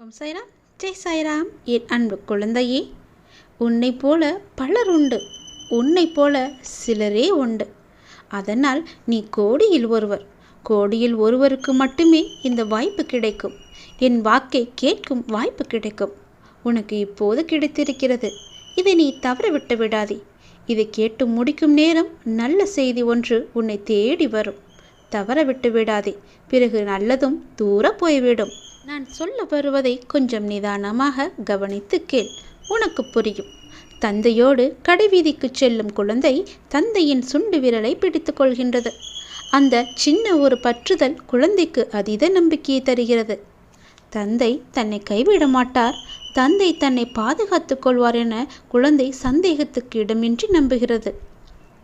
ஓம் சாய்ராம். ஜெய் சாய்ராம். என் அன்பு குழந்தையே உன்னை போல பலர் உண்டு. உன்னை போல சிலரே உண்டு. அதனால் நீ கோடியில் ஒருவர். கோடியில் ஒருவருக்கு மட்டுமே இந்த வாய்ப்பு கிடைக்கும். என் வாக்கை கேட்கும் வாய்ப்பு கிடைக்கும். உனக்கு இப்போது கிடைத்திருக்கிறது. இதை நீ தவற விட்டு விடாதே. இதை கேட்டு முடிக்கும் நேரம் நல்ல செய்தி ஒன்று உன்னை தேடி வரும். தவற விட்டு விடாதே. பிறகு நல்லதும் தூர போய்விடும். நான் சொல்ல வருவதை கொஞ்சம் நிதானமாக கவனித்து கேள். உனக்கு புரியும். தந்தையோடு கடைவீதிக்கு செல்லும் குழந்தை தந்தையின் சுண்டு விரலை பிடித்து கொள்கின்றது. அந்த சின்ன ஒரு பற்றுதல் குழந்தைக்கு அதீத நம்பிக்கையை தருகிறது. தந்தை தன்னை கைவிட மாட்டார். தந்தை தன்னை பாதுகாத்துக் கொள்வார் என குழந்தை சந்தேகத்துக்கு இடமின்றி நம்புகிறது.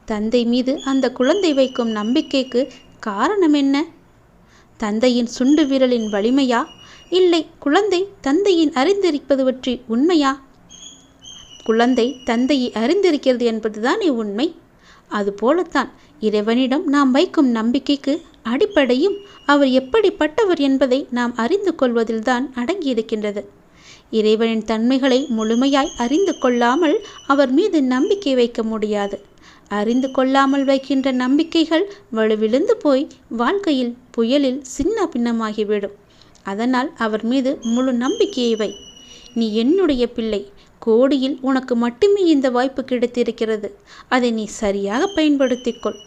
தந்தை மீது அந்த குழந்தை வைக்கும் நம்பிக்கைக்கு காரணம் என்ன? தந்தையின் சுண்டு விரலின் வலிமையா? இல்லை குழந்தை தந்தையின் அறிந்திருப்பது பற்றி உண்மையா? குழந்தை தந்தையை அறிந்திருக்கிறது என்பதுதானே உண்மை? அதுபோலத்தான் இறைவனிடம் நாம் வைக்கும் நம்பிக்கைக்கு அடிப்படையும் அவர் எப்படிப்பட்டவர் என்பதை நாம் அறிந்து கொள்வதில்தான் அடங்கியிருக்கின்றது. இறைவனின் தன்மைகளை முழுமையாய் அறிந்து கொள்ளாமல் அவர் மீது நம்பிக்கை வைக்க முடியாது. அறிந்து கொள்ளாமல் வைக்கின்ற நம்பிக்கைகள் வலுவிழுந்து போய் வாழ்க்கையில் புயலில் சின்ன பின்னமாகிவிடும். அதனால் அவர் மீது முழு நம்பிக்கையை வை. நீ என்னுடைய பிள்ளை கோடியில் உனக்கு மட்டுமே இந்த வாய்ப்பு கிடைத்திருக்கிறது. அதை நீ சரியாக பயன்படுத்திக்கொள்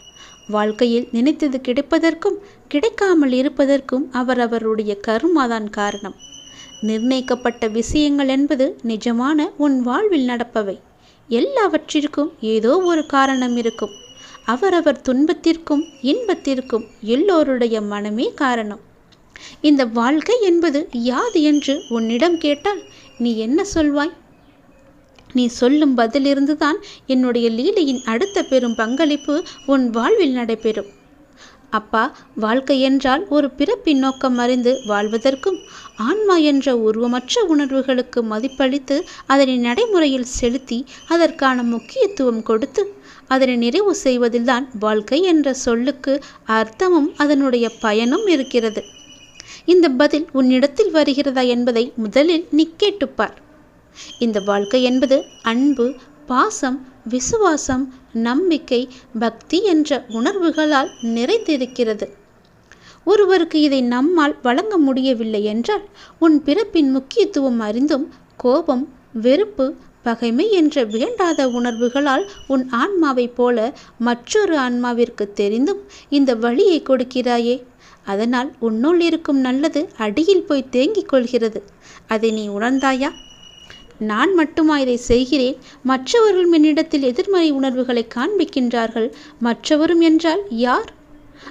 வாழ்க்கையில் நினைத்தது கிடைப்பதற்கும் கிடைக்காமல் இருப்பதற்கும் அவர் அவருடைய கருமாதான் காரணம். நிர்ணயிக்கப்பட்ட விஷயங்கள் என்பது நிஜமான உன் வாழ்வில் நடப்பவை. எல்லாவற்றிற்கும் ஏதோ ஒரு காரணம் இருக்கும். அவரவர் துன்பத்திற்கும் இன்பத்திற்கும் எல்லோருடைய மனமே காரணம். இந்த வாழ்க்கை என்பது யாது என்று உன்னிடம் கேட்டால் நீ என்ன சொல்வாய்? நீ சொல்லும் பதிலிருந்துதான் என்னுடைய லீலையின் அடுத்த பெரும் பங்களிப்பு உன் வாழ்வில் நடைபெறும். அப்பா வாழ்க்கை என்றால் ஒரு பிறப்பின் நோக்கம் அறிந்து வாழ்வதற்கும் ஆன்மா என்ற உருவமற்ற உணர்வுகளுக்கு மதிப்பளித்து அதனை நடைமுறையில் செலுத்தி அதற்கான முக்கியத்துவம் கொடுத்து அதனை நிறைவு செய்வதில்தான் வாழ்க்கை என்ற சொல்லுக்கு அர்த்தமும் அதனுடைய பயனும் இருக்கிறது. இந்த பதில் உன்னிடத்தில் வருகிறதா என்பதை முதலில் நீ கேட்டுப்பார். இந்த வாழ்க்கை என்பது அன்பு பாசம் விசுவாசம் நம்பிக்கை பக்தி என்ற உணர்வுகளால் நிறைந்திருக்கிறது. ஒருவருக்கு இதை நம்மால் வழங்க முடியவில்லை என்றால் உன் பிறப்பின் முக்கியத்துவம் அறிந்தும் கோபம் வெறுப்பு பகைமை என்ற வேண்டாத உணர்வுகளால் உன் ஆன்மாவைப் போல மற்றொரு ஆன்மாவிற்கு தெரிந்தும் இந்த வழியை கொடுக்கிறாயே. அதனால் உன்னுள் இருக்கும் நல்லது அடியில் போய் தேங்கிக் கொள்கிறது. அதை நீ உணர்ந்தாயா? நான் மட்டுமா இதை செய்கிறேன்? மற்றவர்கள் என்னிடத்தில் எதிர்மறை உணர்வுகளை காண்பிக்கின்றார்கள். மற்றவரும் என்றால் யார்?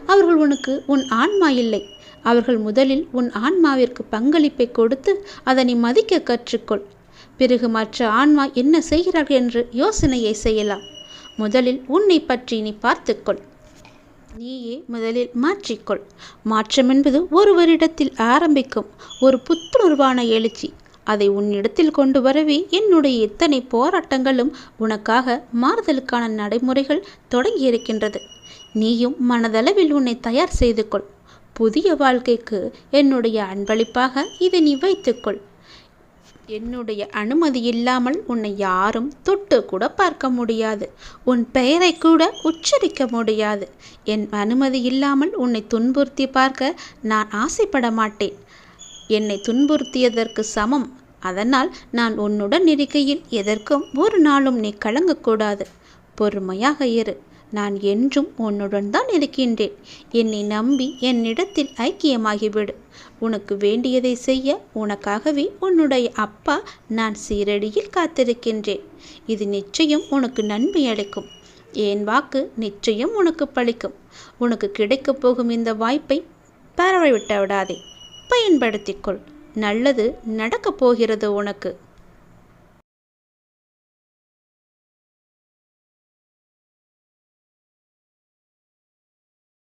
அவர்கள் உனக்கு உன் ஆன்மா இல்லை. அவர்கள் முதலில் உன் ஆன்மாவிற்கு பங்களிப்பை கொடுத்து அதனை மதிக்க கற்றுக்கொள். பிறகு மற்ற ஆன்மா என்ன செய்கிறார்கள் என்று யோசனையை செய்யலாம். முதலில் உன்னை பற்றி நீ பார்த்துக்கொள். நீயே முதலில் மாற்றிக்கொள். மாற்றம் என்பது ஒருவரிடத்தில் ஆரம்பிக்கும். ஒரு புத்துணர்வான எழுச்சி. அதை உன்னிடத்தில் கொண்டு வரவே என்னுடைய இத்தனை போராட்டங்களும் உனக்காக மாறுதலுக்கான நடைமுறைகள் தொடங்கியிருக்கின்றது நீயும் மனதளவில் உன்னை தயார் செய்து கொள். புதிய வாழ்க்கைக்கு என்னுடைய அன்பளிப்பாக இதை நீ வைத்துக்கொள். என்னுடைய அனுமதி இல்லாமல் உன்னை யாரும் தொட்டு கூட பார்க்க முடியாது. உன் பெயரை கூட உச்சரிக்க முடியாது. என் அனுமதி இல்லாமல் உன்னை துன்புறுத்தி பார்க்க நான் ஆசைப்பட மாட்டேன். என்னை துன்புறுத்தியதற்கு சமம். அதனால் நான் உன்னுடன் இருக்கையில் எதற்கும் ஒரு நாளும் நீ கலங்கக்கூடாது. பொறுமையாக இரு. நான் என்றும் உன்னுடன் தான் இருக்கின்றேன். என்னை நம்பி என்னிடத்தில் ஐக்கியமாகிவிடு. உனக்கு வேண்டியதை செய்ய உனக்காகவே உன்னுடைய அப்பா நான் சீரடியில் காத்திருக்கின்றேன். இது நிச்சயம் உனக்கு நன்மை அளிக்கும். என் வாக்கு நிச்சயம் உனக்கு பழிக்கும். உனக்கு கிடைக்கப் போகும் இந்த வாய்ப்பை பரவ விடாதே பயன்படுத்திக்கொள். நல்லது நடக்கப் போகிறது உனக்கு.